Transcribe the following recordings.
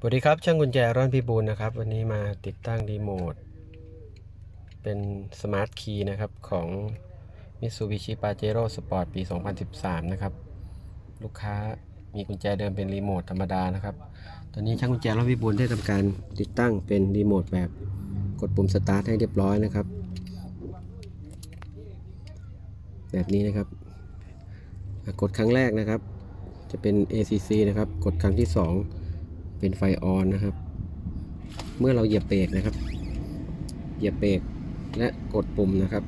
สวัสดีครับ ช่างกุญแจร่อนพิบูลนะครับ วันนี้มาติดตั้งรีโมท เป็นสมาร์ทคีย์นะครับ ของ Mitsubishi Pajero Sport ปี 2013 นะครับ ลูกค้ามีกุญแจเดิมเป็นรีโมทธรรมดานะครับ ตอนนี้ช่างกุญแจร่อนพิบูลได้ทำการติดตั้งเป็นรีโมทแบบกดปุ่มสตาร์ทให้เรียบร้อยนะครับ แบบนี้นะครับ กดครั้งแรกนะครับ จะเป็น ACC นะครับ กดครั้งที่ 2 เป็นไฟออนนะครับ เมื่อเราเหยียบเบรกนะครับ เหยียบเบรกและกดปุ่มนะครับ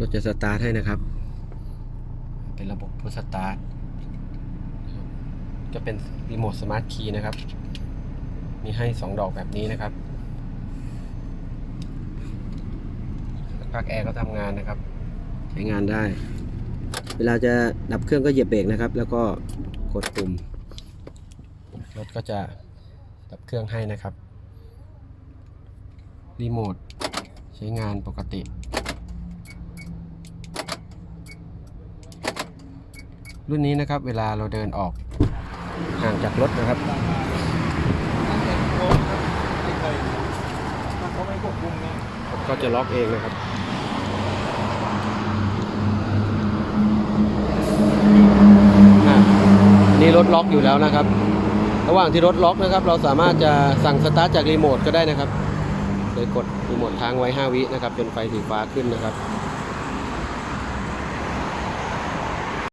รถจะสตาร์ทให้นะครับ เป็นระบบพุชสตาร์ท จะเป็นรีโมทสมาร์ทคีย์นะครับ มีให้ 2 ดอกแบบนี้นะครับสักพักแอร์ก็ทำงานนะครับ ใช้งานได้ เวลาจะดับเครื่องก็เหยียบเบรกนะครับ แล้วก็กดปุ่ม รถก็จะดับเครื่องให้นะครับ รีโมทใช้งานปกติ รุ่นนี้นะครับเวลาเราเดินออกห่างจากรถนะครับก็จะล็อกเองนะครับนี่รถล็อกอยู่แล้วนะครับ ระหว่างที่รถล็อกนะครับ เราสามารถจะสั่งสตาร์ทจากรีโมทก็ได้นะครับ โดยกดรีโมทค้างไว้ 5 วินะครับ จนไฟสีฟ้าขึ้นนะครับ